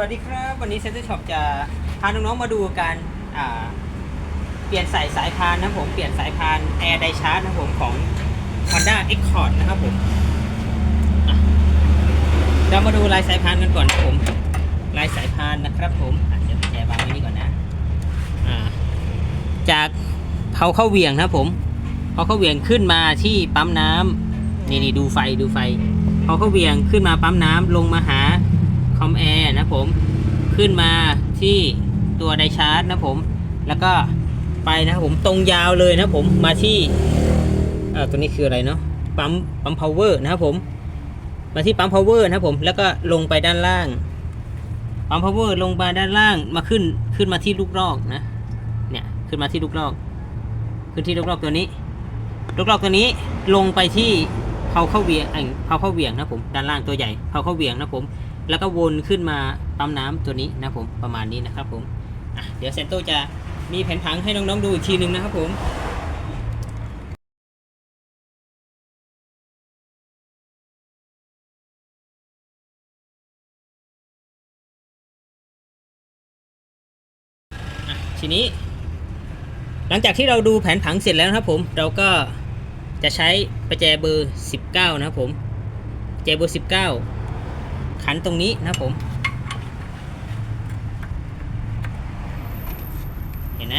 วัสดีครับ วันนี้เซ็นเตอร์ช็อปจะพาน้องๆมาดูการเปลี่ยนสายสายพานนะผมเปลี่ยนสายพานแอร์ไดชาร์จนะผมของ Honda Accord นะครับผมเรามาดูลายสายพานกันก่อนนะผมลายสายพานนะครับผมเดี๋ยวแกะวางไว้นี่ก่อนนะจากเผาเข้าเวียงนะผมพอเข้าเวียงขึ้นมาที่ปั๊มน้ำนี่นี่ดูไฟดูไฟพอเข้าเวียงขึ้นมาปั๊มน้ำลงมาหา คอมแอร์นะผมขึ้นมาที่ตัวไดชาร์จนะผมแล้วก็ไปนะผมตรงยาวเลยนะผมมาที่เอ่อตัวนี้คืออะไรเนาะปั๊มปั๊มพาวเวอร์นะครับผมมาที่ปั๊มพาวเวอร์นะครับผมแล้วก็ลงไปด้านล่างปั๊มพาวเวอร์ลงมาด้านล่างมาขึ้นขึ้นมาที่ลูกรอกนะเนี่ยขึ้นมาที่ลูกรอก ขึ้นที่ลูกรอกตัวนี้ลูกรอกตัวนี้ลงไปที่เผาเข้าเวียงไอ้เผาเข้าเวียงนะผมด้านล่างตัวใหญ่เผาเข้าเวียงนะผม แล้วก็วนขึ้นมาปั๊มน้ำตัวนี้นะผมประมาณนี้นะครับผมเดี๋ยวเซนโตจะมีแผนผังให้น้องๆดูอีกทีหนึ่งนะครับผมทีนี้ หลังจากที่เราดูแผนผังเสร็จแล้วนะครับผมเราก็จะใช้ประแจเบอร์ 19 นะครับผมแจเบอร์ 19 ขันตรงนี้นะครับผม เห็นไหม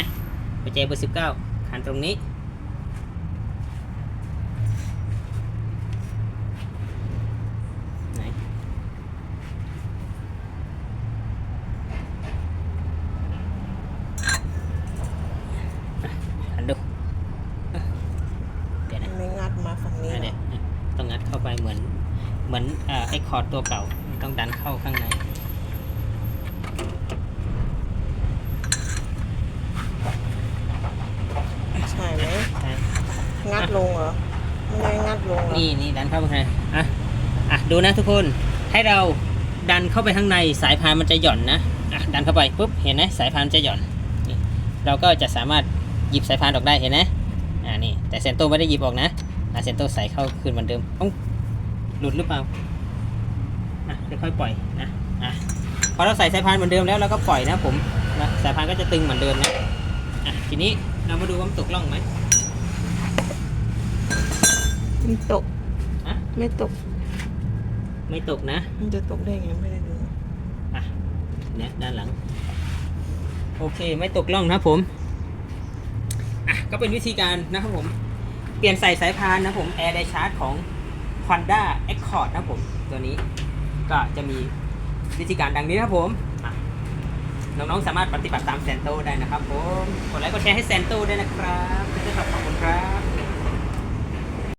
ประแจเบอร์19ขันตรงนี้ ไหน ขันดูอะเดี๋ยวนะไม่งัดมาฝั่งนี้อะเหรเดี๋อยวต้องงัดเข้าไปเหมือน เหมือนอ่าไอ้คอร์ดตัวเก่า ต้องดันเข้าข้างในใช่ไหมใช่งัดลงเหรอไม่ได้งัดลงเหรอนี่นี่ดันเข้าไปข้างในอะอะดูนะทุกคนให้เราดันเข้าไปข้างในสายพานมันจะหย่อนนะอะดันเข้าไปปุ๊บเห็นไหมสายพานจะหย่อนนี่เราก็จะสามารถหยิบสายพานออกได้เห็นไหมอ่านี่แต่เซนโตไม่ได้หยิบออกนะอะเซนโตใส่เข้าคืนเหมือนเดิมเอ้าหลุดหรือเปล่าอะ ค่อยๆปล่อยนะอะพอเราใส่สายพานเหมือนเดิมแล้วเราก็ปล่อยนะผมนะสายพานก็จะตึงเหมือนเดิมนะอะทีนี้เรามาดูว่ามันตกล่องไหมมันตกฮะไม่ตก ไม่ตกนะ มันจะตกได้ไงไม่ได้ดูอะเนี่ยด้านหลัง โอเคไม่ตกล่องนะครับผมอะก็เป็นวิธีการนะครับผม เปลี่ยนใส่สายพานนะครับผม Air d i c h a r g e ของ Honda Accord นะครับผมตัวนี้ ก็จะมีวิธีการดังนี้ครับผมน้องๆสามารถปฏิบัติตามแซนโตได้นะครับผม กดไลค์กดแชร์ให้แซนโตด้วยนะครับขอบคุณครับ